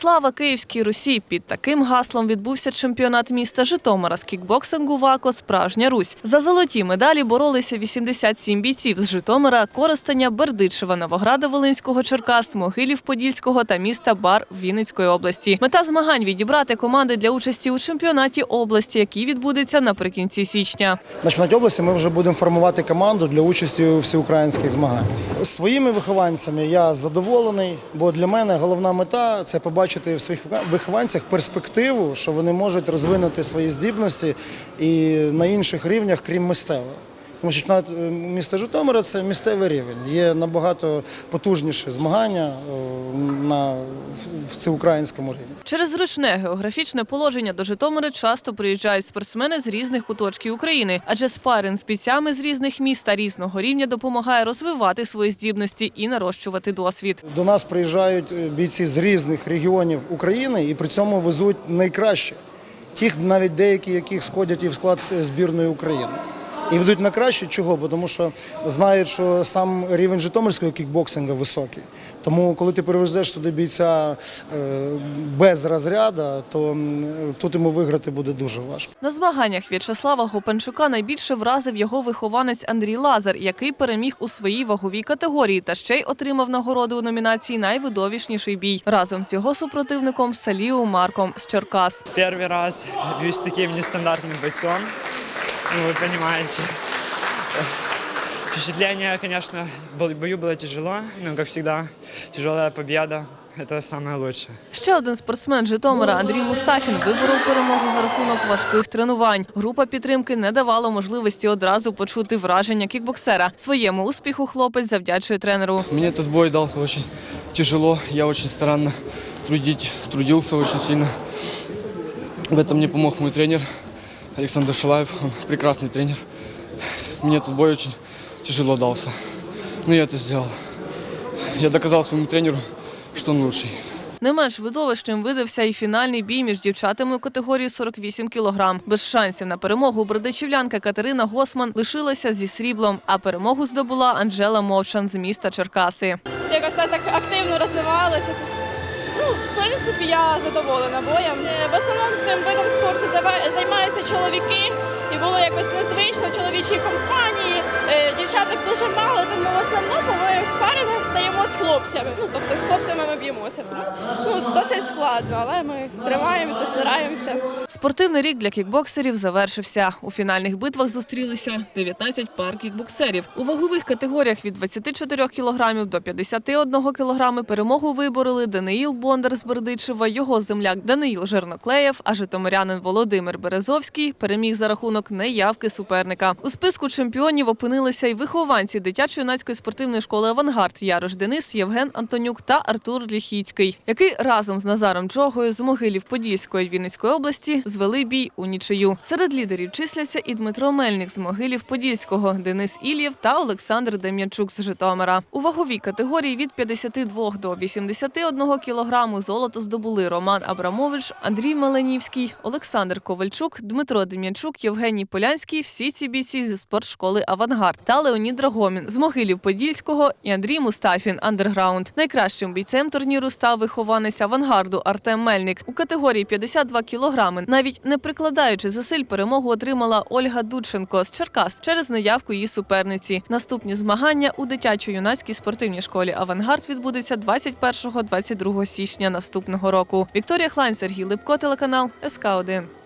Слава Київській Русі! Під таким гаслом відбувся чемпіонат міста Житомира з кікбоксингу ВАКО Справжня Русь. За золоті медалі боролися 87 бійців з Житомира, Коростеня, Бердичева, Новограда Волинського, Черкас, Могилів Подільського та міста Бар Вінницької області. Мета змагань відібрати команди для участі у чемпіонаті області, який відбудеться наприкінці січня. На чемпіонаті області ми вже будемо формувати команду для участі у всеукраїнських змаганнях. Своїми вихованцями я задоволений, бо для мене головна мета це побачити в своїх вихованцях перспективу, що вони можуть розвинути свої здібності і на інших рівнях, крім мистецтва. Тому що чемпіонат е, міста Житомира це місцевий рівень. Є набагато потужніші змагання е, на в- всеукраїнському рівні. Через зручне географічне положення до Житомира часто приїжджають спортсмени з різних куточків України, адже спаринг з бійцями з різних міст та різного рівня допомагає розвивати свої здібності і нарощувати досвід. До нас приїжджають е, бійці з різних регіонів України і при цьому везуть найкращих. Тих, навіть деякі, яких сходять і в склад збірної України. І ведуть на краще чого? Бо Тому що знають, що сам рівень житомирського кікбоксингу високий. Тому, коли ти перевезеш туди бійця е, без розряду, то тут йому виграти буде дуже важко. На змаганнях В'ячеслава Гопанчука найбільше вразив його вихованець Андрій Лазар, який переміг у своїй ваговій категорії та ще й отримав нагороду у номінації Найвидовішніший бій разом з його супротивником Саліу Марком з Черкас. Первый раз бьюсь с таким нестандартным бойцом Ну, вы понимаете. Впечатление, конечно, в бо- бою было тяжело, но, как всегда, тяжелая победа – это самое лучшее. Ще один спортсмен Житомира Андрій Мустафін виборов перемогу за рахунок важких тренувань. Група підтримки не давала можливості одразу почути враження кікбоксера. Своєму успіху хлопець завдячує тренеру. Мне этот бой дался очень тяжело. Я очень старанно трудить, трудился очень сильно. В этом мне помог мой тренер Александр Шалаев. Он прекрасный тренер. Мне этот бой очень тяжело дался. Но я это сделал. Я доказал своему тренеру, что он лучший. Не менш видовищем видався і фінальний бій між дівчатами у категорії 48 кілограм. Без шансів на перемогу бердичівлянка Катерина Госман лишилася зі сріблом, а перемогу здобула Анжела Мовчан з міста Черкаси. якось так, так активно розвивалася. Ну, в принципі, я задоволена боєм. Е, В основному цим видом спорту зава- займаються чоловіки, і було якось незвично чоловічій компанії. Е, Дівчаток дуже мало, тому в основному ми хлопцями. Ну, тобто з хлопцями ми б'ємося. Тому ну, досить складно, але ми тримаємося, стараємося. Спортивний рік для кікбоксерів завершився. У фінальних битвах зустрілися 19 пар кікбоксерів. У вагових категоріях від 24 кілограмів до 51 кілограми перемогу вибороли Даниїл Бондар з Бердичева, його земляк Даниїл Жерноклеєв, а житомирянин Володимир Березовський переміг за рахунок неявки суперника. У списку чемпіонів опинилися й вихованці дитячо-юнацької спортивної школи Авангард Ярош Денис, Євген Антонюк та Артур Ліхіцький, який разом з Назаром Джогою з Могилів Подільської Вінницької області звели бій у нічию. Серед лідерів числяться і Дмитро Мельник з Могилів Подільського, Денис Ільєв та Олександр Дем'янчук з Житомира. У ваговій категорії від 52 до 81 кілограму золото здобули Роман Абрамович, Андрій Маленівський, Олександр Ковальчук, Дмитро Дем'янчук, Євгеній Полянський. Всі ці бійці зі спортшколи Авангард та Леонід Драгомін з Могилів Подільського і Андрій Мустафін Андерграунд. Найкращим бійцем турніру став вихованець авангарду Артем Мельник. У категорії 52 кілограми, навіть не прикладаючи зусиль, перемогу отримала Ольга Дудченко з Черкас через неявку її суперниці. Наступні змагання у дитячо-юнацькій спортивній школі Авангард відбудеться 21-22 січня наступного року. Вікторія Хлань, Сергій Липко, телеканал СК 1